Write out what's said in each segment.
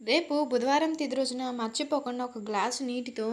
రేపు బుధవారం తిది రోజున మర్చిపోకుండా ఒక గ్లాసు నీటితో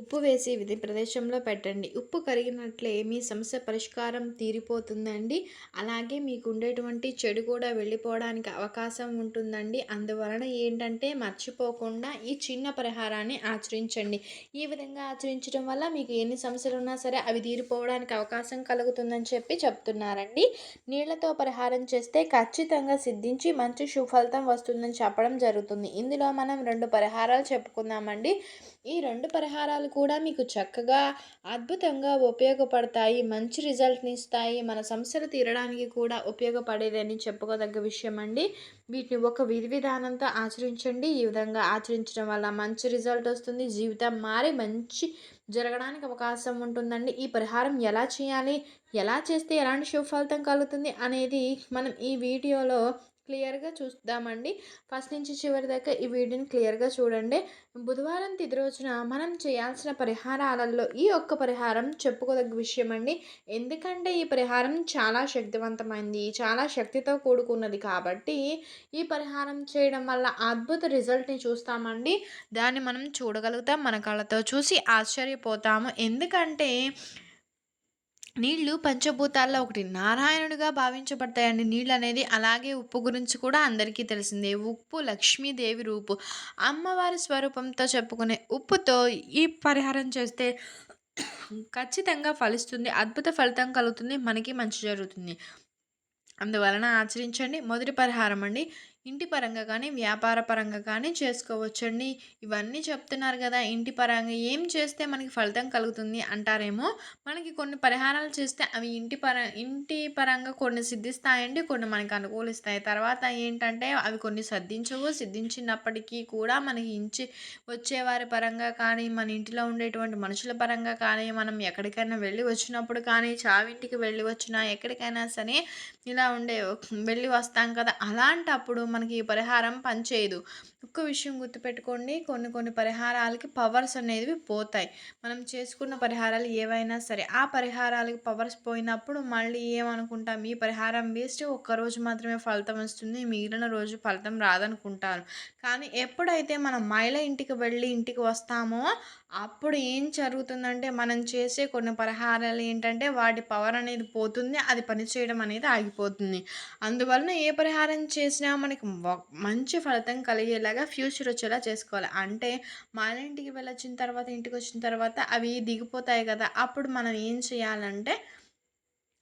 ఉప్పు వేసి విధి ప్రదేశంలో పెట్టండి. ఉప్పు కరిగినట్లే మీ సమస్య పరిష్కారం తీరిపోతుందండి. అలాగే మీకు ఉండేటువంటి చెడు కూడా వెళ్ళిపోవడానికి అవకాశం ఉంటుందండి. అందువలన ఏంటంటే మర్చిపోకుండా ఈ చిన్న పరిహారాన్ని ఆచరించండి. ఈ విధంగా ఆచరించడం వల్ల మీకు ఎన్ని సమస్యలు ఉన్నా సరే అవి తీరిపోవడానికి అవకాశం కలుగుతుందని చెప్పి చెప్తున్నారండి. నీళ్ళతో పరిహారం చేస్తే ఖచ్చితంగా సిద్ధించి మంచి సుఫలితం వస్తుందని చెప్పడం జరుగుతుంది. ఇందులో మనం రెండు పరిహారాలు చెప్పుకుందామండి. ఈ రెండు పరిహారాలు కూడా మీకు చక్కగా అద్భుతంగా ఉపయోగపడతాయి. మంచి రిజల్ట్ని ఇస్తాయి. మన సమస్యలు తీరడానికి కూడా ఉపయోగపడేదని చెప్పుకోదగ్గ విషయం అండి వీటిని ఒక విధి విధానంతో ఆచరించండి. ఈ విధంగా ఆచరించడం వల్ల మంచి రిజల్ట్ వస్తుంది. జీవితం మారి మంచి జరగడానికి అవకాశం ఉంటుందండి. ఈ పరిహారం ఎలా చేయాలి? ఎలా చేస్తే ఎలాంటి శుభ ఫలితం కలుగుతుంది అనేది మనం ఈ వీడియోలో క్లియర్గా చూద్దామండి. ఫస్ట్ నుంచి చివరి దాకా ఈ వీడియోని క్లియర్గా చూడండి. బుధవారం తిది రోజున మనం చేయాల్సిన పరిహారాలలో ఈ ఒక్క పరిహారం చెప్పుకోదగ్గ విషయం అండి ఎందుకంటే ఈ పరిహారం చాలా శక్తివంతమైంది చాలా శక్తితో కూడుకున్నది కాబట్టి ఈ పరిహారం చేయడం వల్ల అద్భుత రిజల్ట్ని చూస్తామండి. దాన్ని మనం చూడగలుగుతాం మన కళ్ళతో చూసి ఆశ్చర్యపోతాము. ఎందుకంటే నీళ్ళు పంచభూతాల్లో ఒకటి. నారాయణుడిగా భావించబడతాయండి. నీళ్ళు అనేది అలాగే ఉప్పు గురించి కూడా అందరికీ తెలిసిందే. ఉప్పు లక్ష్మీదేవి రూపు. అమ్మవారి స్వరూపంతో చెప్పుకునే ఉప్పుతో ఈ పరిహారం చేస్తే ఖచ్చితంగా ఫలిస్తుంది. అద్భుత ఫలితం కలుగుతుంది. మనకి మంచి జరుగుతుంది. అందువలన ఆచరించండి. మొదటి పరిహారం అండి. ఇంటి పరంగా కానీ వ్యాపార పరంగా కానీ చేసుకోవచ్చండి. ఇవన్నీ చెప్తున్నారు కదా ఇంటి పరంగా ఏం చేస్తే మనకి ఫలితం కలుగుతుంది అంటారేమో? మనకి కొన్ని పరిహారాలు చేస్తే అవి ఇంటి పర ఇంటి పరంగా కొన్ని సిద్ధిస్తాయండి కొన్ని మనకి అనుకూలిస్తాయి. తర్వాత ఏంటంటే అవి కొన్ని సిద్ధించవు సిద్ధించినప్పటికీ కూడా మనకి ఇంచి వచ్చేవారి పరంగా కానీ మన ఇంటిలో ఉండేటువంటి మనుషుల పరంగా కానీ మనం ఎక్కడికైనా వెళ్ళి వచ్చినప్పుడు కానీ చావింటికి వెళ్ళి వచ్చినా ఎక్కడికైనా సరే ఇలా ఉండే వెళ్ళి వస్తాం కదా అలాంటప్పుడు మనకి ఈ పరిహారం పనిచేయదు. ఒక్క విషయం గుర్తుపెట్టుకోండి. కొన్ని కొన్ని పరిహారాలకి పవర్స్ అనేవి పోతాయి. మనం చేసుకున్న పరిహారాలు ఏవైనా సరే ఆ పరిహారాలకి పవర్స్ పోయినప్పుడు మళ్ళీ ఏమనుకుంటాం? ఈ పరిహారం వేస్ట్ ఒక్కరోజు మాత్రమే ఫలితం వస్తుంది. మిగిలిన రోజు ఫలితం రాదనుకుంటారు కానీ ఎప్పుడైతే మనం మహిళ ఇంటికి వెళ్ళి ఇంటికి వస్తామో అప్పుడు ఏం జరుగుతుందంటే మనం చేసే కొన్ని పరిహారాలు ఏంటంటే వాటి పవర్ అనేది పోతుంది అది పనిచేయడం అనేది ఆగిపోతుంది. అందువలన ఏ పరిహారం చేసినా మనకి మంచి ఫలితం కలిగేలాగా ఫ్యూచర్ వచ్చేలా చేసుకోవాలి. అంటే మన ఇంటికి వెళ్ళొచ్చిన తర్వాత ఇంటికి వచ్చిన తర్వాత అవి దిగిపోతాయి కదా అప్పుడు మనం ఏం చేయాలంటే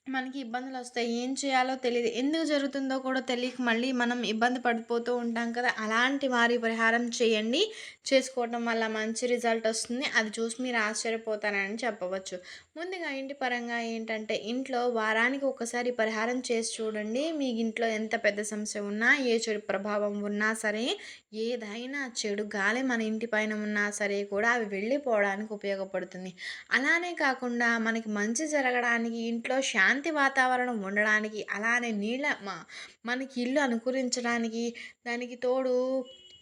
మనకి ఇబ్బందులు వస్తాయి. ఏం చేయాలో తెలియదు ఎందుకు జరుగుతుందో కూడా తెలియక మళ్ళీ మనం ఇబ్బంది పడిపోతూ ఉంటాం కదా. అలాంటి వారి పరిహారం చేయండి. చేసుకోవడం వల్ల మంచి రిజల్ట్ వస్తుంది. అది చూసి మీరు ఆశ్చర్యపోతారని చెప్పవచ్చు. ముందుగా ఇంటి పరంగా ఏంటంటే ఇంట్లో వారానికి ఒకసారి పరిహారం చేసి చూడండి. మీ ఇంట్లో ఎంత పెద్ద సమస్య ఉన్నా ఏ చెడు ప్రభావం ఉన్నా సరే ఏదైనా చెడు గాలి మన ఇంటి పైన ఉన్నా సరే కూడా అవి వెళ్ళిపోవడానికి ఉపయోగపడుతుంది. అలానే కాకుండా మనకి మంచి జరగడానికి ఇంట్లో శాంతి శాంతి వాతావరణం ఉండడానికి అలానే నీళ్ళ మనకి ఇల్లు అనుకూలించడానికి దానికి తోడు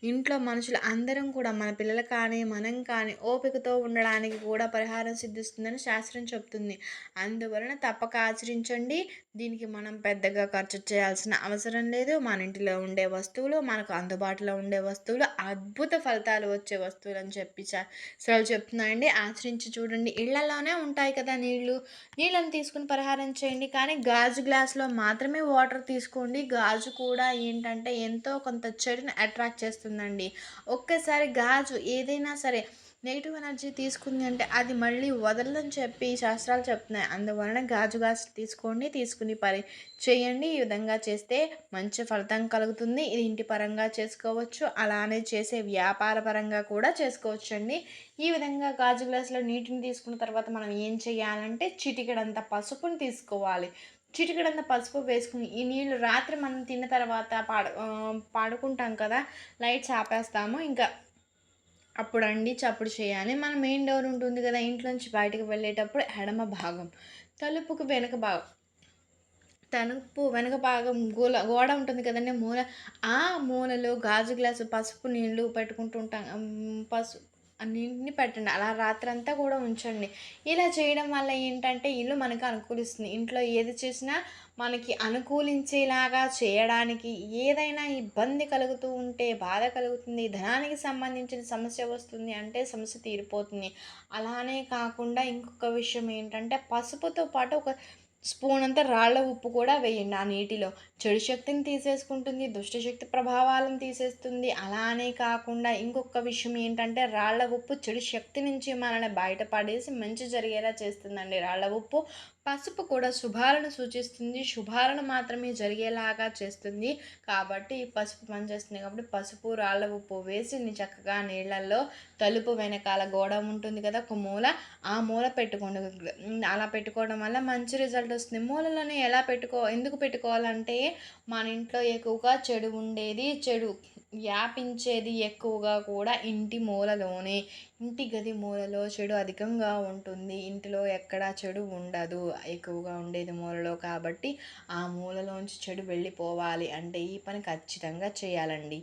ఇంట్లో మనుషులు అందరం కూడా మన పిల్లలు కానీ మనం కానీ ఓపికతో ఉండడానికి కూడా పరిహారం సిద్ధిస్తుందని శాస్త్రం చెప్తుంది. అందువలన తప్పక ఆచరించండి. దీనికి మనం పెద్దగా ఖర్చు చేయాల్సిన అవసరం లేదు. మన ఇంటిలో ఉండే వస్తువులు మనకు అందుబాటులో ఉండే వస్తువులు అద్భుత ఫలితాలు వచ్చే వస్తువులు అని చెప్పి సెలవు చెప్తున్నాయండి ఆచరించి చూడండి. ఇళ్ళలోనే ఉంటాయి కదా నీళ్ళు నీళ్ళని తీసుకుని పరిహారం చేయండి. కానీ గాజు గ్లాస్లో మాత్రమే వాటర్ తీసుకోండి. గాజు కూడా ఏంటంటే ఎంతో కొంత చెడుని అట్రాక్ట్ చేస్తుంది. వస్తుందండి. ఒక్కసారి గాజు ఏదైనా సరే నెగిటివ్ ఎనర్జీ తీసుకుంది అంటే అది మళ్ళీ వదలని చెప్పి శాస్త్రాలు చెప్తున్నాయి. అందువలన గాజు గాజు తీసుకోండి తీసుకుని పరి చేయండి. ఈ విధంగా చేస్తే మంచి ఫలితం కలుగుతుంది. ఇది ఇంటి పరంగా చేసుకోవచ్చు. అలానే చేసే వ్యాపార పరంగా కూడా చేసుకోవచ్చు అండి ఈ విధంగా గాజు గ్లాసులో నీటిని తీసుకున్న తర్వాత మనం ఏం చేయాలంటే చిటికెడంత పసుపుని తీసుకోవాలి. చిటికడంత పసుపు వేసుకుని ఈ నీళ్ళు రాత్రి మనం తిన్న తర్వాత పాడు పాడుకుంటాం కదా లైట్స్ ఆపేస్తాము ఇంకా అప్పుడు అండి చప్పుడు చేయాలి. మన మెయిన్ డోర్ ఉంటుంది కదా ఇంట్లోంచి బయటకు వెళ్ళేటప్పుడు ఎడమ భాగం తలుపుకు వెనుక భాగం. తలుపు వెనక భాగం గోల గోడ ఉంటుంది కదండి మూల. ఆ మూలలో గాజు గ్లాసు పసుపు నీళ్ళు పెట్టుకుంటుంటాం. పసుపు అన్నింటిని పెట్టండి. అలా రాత్రంతా కూడా ఉంచండి. ఇలా చేయడం వల్ల ఏంటంటే ఇల్లు మనకు అనుకూలిస్తుంది. ఇంట్లో ఏది చేసినా మనకి అనుకూలించేలాగా చేయడానికి ఏదైనా ఇబ్బంది కలుగుతూ ఉంటే బాధ కలుగుతుంది ధనానికి సంబంధించిన సమస్య వస్తుంది అంటే సమస్య తీరిపోతుంది. అలానే కాకుండా ఇంకొక విషయం ఏంటంటే పసుపుతో పాటు ఒక స్పూన్ అంతా రాళ్ళ ఉప్పు కూడా వేయండి. ఆ నీటిలో చెడు శక్తిని తీసేసుకుంటుంది దుష్టశక్తి ప్రభావాలను తీసేస్తుంది. అలానే కాకుండా ఇంకొక విషయం ఏంటంటే రాళ్ళ ఉప్పు చెడు శక్తి నుంచి మనల్ని బయటపడేసి మంచి జరిగేలా చేస్తుందండి. రాళ్ళ ఉప్పు పసుపు కూడా శుభాలను సూచిస్తుంది. శుభాలను మాత్రమే జరిగేలాగా చేస్తుంది. కాబట్టి ఈ పసుపు పనిచేస్తుంది కాబట్టి పసుపు రాళ్ళ ఉప్పు వేసి చక్కగా నీళ్ళల్లో తలుపు వెనకాల గోడ ఉంటుంది కదా ఒక మూల. ఆ మూల పెట్టుకోండి. అలా పెట్టుకోవడం వల్ల మంచి రిజల్ట్ వస్తుంది. మూలలను ఎలా పెట్టుకో ఎందుకు పెట్టుకోవాలంటే మన ఇంట్లో ఎక్కువగా చెడు ఉండేది చెడు వ్యాపించేది ఎక్కువగా కూడా ఇంటి మూలలోనే. ఇంటి గది మూలలో చెడు అధికంగా ఉంటుంది. ఇంటిలో ఎక్కడ చెడు ఉండదు. ఎక్కువగా ఉండేది మూలలో కాబట్టి ఆ మూలలోంచి చెడు వెళ్ళిపోవాలి అంటే ఈ పని ఖచ్చితంగా చేయాలండి.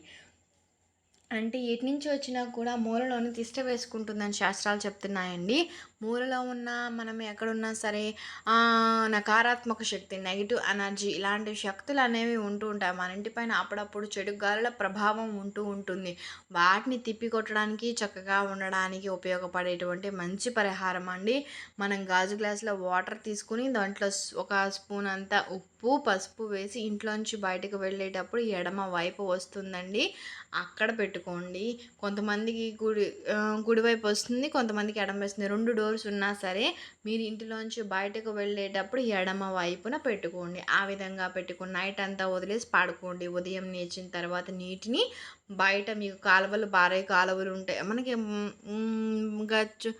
అంటే ఎటు నుంచి వచ్చినా కూడా మూలలోని తిష్ట వేసుకుంటుందని శాస్త్రాలు చెప్తున్నాయండి. మూలలో ఉన్న మనం ఎక్కడున్నా సరే నకారాత్మక శక్తి నెగిటివ్ ఎనర్జీ ఇలాంటి శక్తులు అనేవి ఉంటూ ఉంటాయి. మన ఇంటిపైన అప్పుడప్పుడు చెడు గాలుల ప్రభావం ఉంటూ ఉంటుంది. వాటిని తిప్పికొట్టడానికి చక్కగా ఉండడానికి ఉపయోగపడేటువంటి మంచి పరిహారం అండి. మనం గాజు గ్లాసులో వాటర్ తీసుకుని దాంట్లో ఒక స్పూన్ అంతా ఉప్పు పసుపు వేసి ఇంట్లోంచి బయటకు వెళ్ళేటప్పుడు ఎడమ వైపు వస్తుందండి. అక్కడ పెట్టుకోండి. కొంతమందికి గుడి గుడివైపు వస్తుంది కొంతమందికి ఎడమ వేస్తుంది. రెండు డోర్ డోర్స్ ఉన్నా సరే మీరు ఇంటిలోంచి బయటకు వెళ్ళేటప్పుడు ఎడమ వైపున పెట్టుకోండి. ఆ విధంగా పెట్టుకుని నైట్ అంతా వదిలేసి పడుకోండి. ఉదయం నేర్చిన తర్వాత నీటిని బయట మీకు కాలువలు బారే కాలువలు ఉంటాయి. మనకి గచ్చు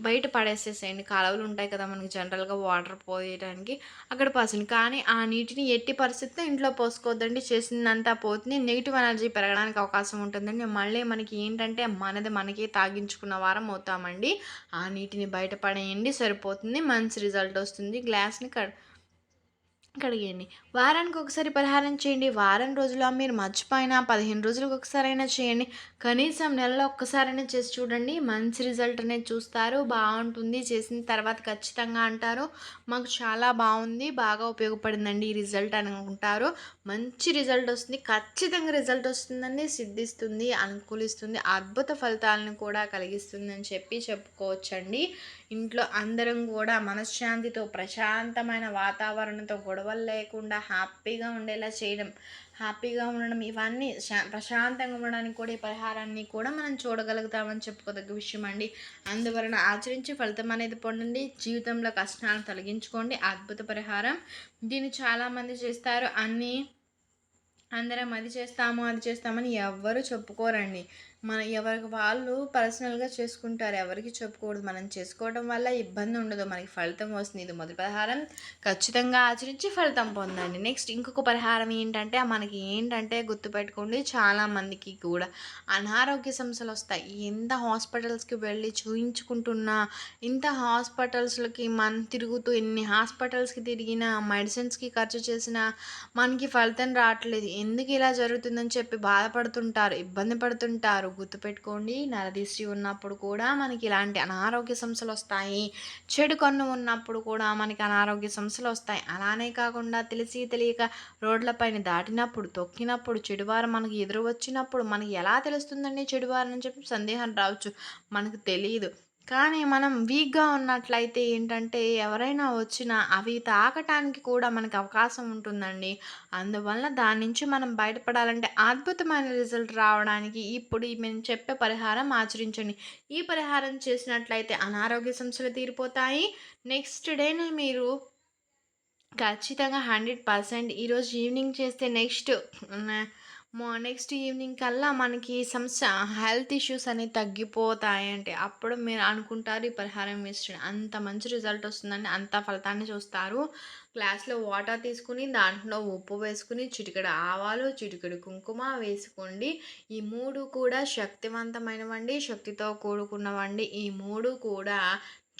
బయట పడేసేసేయండి. కాలువలు ఉంటాయి కదా మనకి జనరల్గా వాటర్ పోయడానికి అక్కడ పోసండి కానీ ఆ నీటిని ఎట్టి పరిస్థితిలో ఇంట్లో పోసుకోవద్దండి. చేసిందంతా పోతుంది. నెగిటివ్ ఎనర్జీ పెరగడానికి అవకాశం ఉంటుందండి. మళ్ళీ మనకి ఏంటంటే మనది మనకే తాగించుకున్న వారం అవుతామండి. ఆ నీటిని బయట పడేయండి. సరిపోతుంది. మంచి రిజల్ట్ వస్తుంది. గ్లాస్ని కట్ కడిగేయండి వారానికి ఒకసారి పరిహారం చేయండి. వారం రోజులు మీరు మర్చిపోయినా పదిహేను రోజులకు ఒకసారైనా చేయండి. కనీసం నెలలో ఒక్కసారైనా చేసి చూడండి. మంచి రిజల్ట్ అనేది చూస్తారు. బాగుంటుంది. చేసిన తర్వాత ఖచ్చితంగా అంటారు. మాకు చాలా బాగుంది. బాగా ఉపయోగపడిందండి ఈ రిజల్ట్ అని అనుకుంటారు మంచి రిజల్ట్ వస్తుంది. ఖచ్చితంగా రిజల్ట్ వస్తుందండి సిద్ధిస్తుంది అనుకూలిస్తుంది అద్భుత ఫలితాలను కూడా కలిగిస్తుంది అని చెప్పి చెప్పుకోవచ్చండి. ఇంట్లో అందరం కూడా మనశ్శాంతితో ప్రశాంతమైన వాతావరణంతో గొడవలు లేకుండా హ్యాపీగా ఉండేలా చేయడం హ్యాపీగా ఉండడం ఇవన్నీ శా ప్రశాంతంగా ఉండడానికి కూడా ఈ పరిహారాన్ని కూడా మనం చూడగలుగుతామని చెప్పుకోదగ్గ విషయం అండి. అందువలన ఆచరించి ఫలితం అనేది పొందండి. జీవితంలో కష్టాలను తొలగించుకోండి. అద్భుత పరిహారం. దీన్ని చాలామంది చేస్తారు. అన్నీ అందరం అది చేస్తాము అది చేస్తామని ఎవ్వరు చెప్పుకోరండి. మన ఎవరికి వాళ్ళు పర్సనల్గా చేసుకుంటారు. ఎవరికి చెప్పుకోకూడదు మనం చేసుకోవడం వల్ల ఇబ్బంది ఉండదు. మనకి ఫలితం వస్తుంది. ఇది మొదటి పరిహారం. ఖచ్చితంగా ఆచరించి ఫలితం పొందండి. నెక్స్ట్ ఇంకొక పరిహారం ఏంటంటే మనకి ఏంటంటే గుర్తుపెట్టుకోండి చాలామందికి కూడా అనారోగ్య సమస్యలు వస్తాయి. ఎంత హాస్పిటల్స్కి వెళ్ళి చూయించుకుంటున్నా ఇంత హాస్పిటల్స్లకి మనం తిరుగుతూ ఎన్ని హాస్పిటల్స్కి తిరిగినా మెడిసిన్స్కి ఖర్చు చేసినా మనకి ఫలితం రావట్లేదు. ఎందుకు ఇలా జరుగుతుందని చెప్పి బాధపడుతుంటారు ఇబ్బంది పడుతుంటారు. గుర్తుపెట్టుకోండి. నరదిష్టి ఉన్నప్పుడు కూడా మనకి ఇలాంటి అనారోగ్య సమస్యలు వస్తాయి. చెడు కన్ను ఉన్నప్పుడు కూడా మనకి అనారోగ్య సమస్యలు వస్తాయి. అలానే కాకుండా తెలిసి తెలియక రోడ్లపైన దాటినప్పుడు తొక్కినప్పుడు చెడువారు మనకి ఎదురు వచ్చినప్పుడు మనకి ఎలా తెలుస్తుందండి చెడువారు అని చెప్పి సందేహం రావచ్చు. మనకు తెలియదు కానీ మనం వీక్గా ఉన్నట్లయితే ఏంటంటే ఎవరైనా వచ్చినా అవి తాకటానికి కూడా మనకు అవకాశం ఉంటుందండి. అందువల్ల దాని నుంచి మనం బయటపడాలంటే అద్భుతమైన రిజల్ట్ రావడానికి ఇప్పుడు మేము చెప్పే పరిహారం ఆచరించండి. ఈ పరిహారం చేసినట్లయితే అనారోగ్య సమస్యలు తీరిపోతాయి. నెక్స్ట్ డేనే మీరు ఖచ్చితంగా హండ్రెడ్ పర్సెంట్ ఈరోజు ఈవినింగ్ చేస్తే నెక్స్ట్ నెక్స్ట్ ఈవినింగ్ కల్లా మనకి సమస్య హెల్త్ ఇష్యూస్ అనేవి తగ్గిపోతాయంటే అప్పుడు మీరు అనుకుంటారు ఈ పరిహారం వేస్ట్ అంత మంచి రిజల్ట్ వస్తుందని అంత ఫలితాన్ని చూస్తారు. గ్లాస్లో వాటర్ తీసుకుని దాంట్లో ఉప్పు వేసుకుని చిటికెడు ఆవాలు చిటికెడు కుంకుమ వేసుకోండి. ఈ మూడు కూడా శక్తివంతమైనవండి శక్తితో కూడుకున్నవండి. ఈ మూడు కూడా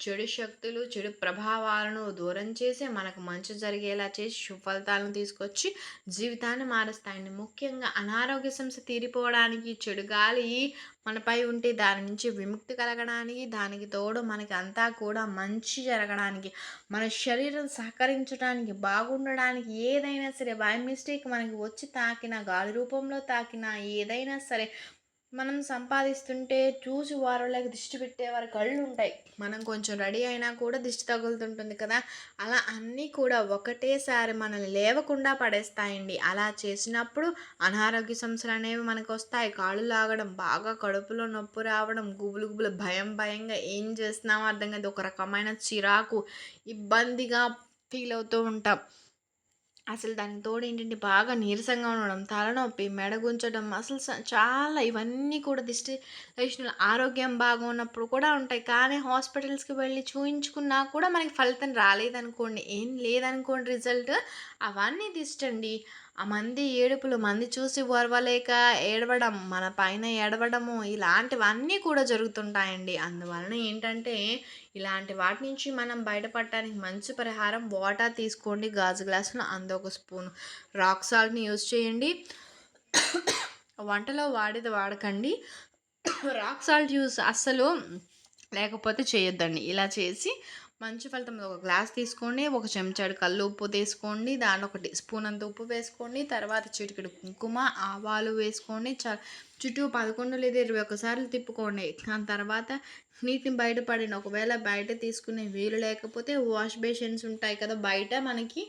చెడు శక్తులు చెడు ప్రభావాలను దూరం చేసి మనకు మంచి జరిగేలా చేసి సుఫలితాలను తీసుకొచ్చి జీవితాన్ని మారుస్తాయండి. ముఖ్యంగా అనారోగ్య సమస్య తీరిపోవడానికి చెడు గాలి మనపై ఉంటే దాని నుంచి విముక్తి కలగడానికి దానికి తోడు మనకి అంతా కూడా మంచి జరగడానికి మన శరీరం సహకరించడానికి బాగుండడానికి ఏదైనా సరే బై మిస్టేక్ మనకి వచ్చి తాకిన గాలి రూపంలో తాకిన ఏదైనా సరే మనం సంపాదిస్తుంటే చూసి వారిలోకి దిష్టి పెట్టేవారి కళ్ళు ఉంటాయి. మనం కొంచెం రెడీ అయినా కూడా దిష్టి తగులుతుంటుంది కదా. అలా అన్నీ కూడా ఒకటేసారి మనల్ని లేవకుండా పడేస్తాయండి. అలా చేసినప్పుడు అనారోగ్య సమస్యలు అనేవి మనకు వస్తాయి. కాళ్ళు లాగడం బాగా కడుపులో నొప్పి రావడం గుబులు గుబులు భయం భయంగా ఏం చేస్తున్నామో అర్థం కాదు. ఒక రకమైన చిరాకు ఇబ్బందిగా ఫీల్ అవుతూ ఉంటాం. అసలు దానికి తోడు ఏంటంటే బాగా నీరసంగా ఉండడం తలనొప్పి మెడ గుంచడం అసలు చాలా ఇవన్నీ కూడా దిష్టి తగిలిన ఆరోగ్యం బాగా ఉన్నప్పుడు కూడా ఉంటాయి. కానీ హాస్పిటల్స్కి వెళ్ళి చూయించుకున్నా కూడా మనకి ఫలితం రాలేదనుకోండి ఏం లేదనుకోండి రిజల్ట్ అవన్నీ దిష్టండి ఆ మంది ఏడుపులు మంది చూసి ఓర్వలేక ఏడవడం మన పైన ఏడవడము ఇలాంటివన్నీ కూడా జరుగుతుంటాయండి. అందువలన ఏంటంటే ఇలాంటి వాటి నుంచి మనం బయటపడటానికి మంచి పరిహారం వాటర్ తీసుకోండి గాజు గ్లాసులో అందు ఒక స్పూన్. రాక్ సాల్ట్ని యూజ్ చేయండి. వంటలో వాడేది వాడకండి. రాక్ సాల్ట్ యూస్ అస్సలు లేకపోతే చేయొద్దండి. ఇలా చేసి మంచి ఫలితం. ఒక గ్లాస్ తీసుకోండి ఒక చెంచాడు కళ్ళు ఉప్పు తీసుకోండి దాంట్లో ఒకటి స్పూన్ అంత ఉప్పు వేసుకోండి తర్వాత చిటికెడు కుంకుమ ఆవాలు వేసుకోండి చ చుట్టూ పదకొండు లేదా ఇరవై ఒకసార్లు తిప్పుకోండి. దాని తర్వాత నీటిని బయటపడిన ఒకవేళ బయట తీసుకునే వీలు లేకపోతే వాష్ బేషన్స్ ఉంటాయి కదా బయట మనకి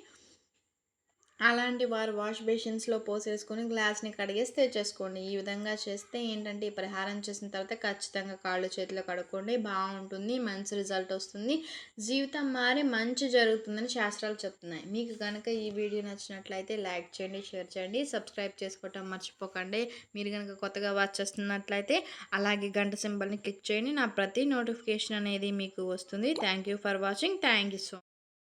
అలాంటి వారు వాష్ బేషన్స్లో పోసేసుకొని గ్లాస్ని కడిగేసి తెచ్చేసుకోండి. ఈ విధంగా చేస్తే ఏంటంటే ఈ పరిహారం చేసిన తర్వాత ఖచ్చితంగా కాళ్ళు చేతిలో కడుక్కోండి బాగుంటుంది మంచి రిజల్ట్ వస్తుంది. జీవితం మారి మంచి జరుగుతుందని శాస్త్రాలు చెప్తున్నాయి. మీకు కనుక ఈ వీడియో నచ్చినట్లయితే లైక్ చేయండి షేర్ చేయండి సబ్స్క్రైబ్ చేసుకోవటం మర్చిపోకండి. మీరు కనుక కొత్తగా వాచ్ చేస్తున్నట్లయితే అలాగే గంట సింబల్ని క్లిక్ చేయండి. నా ప్రతి నోటిఫికేషన్ అనేది మీకు వస్తుంది. Thank you for watching. Thank you so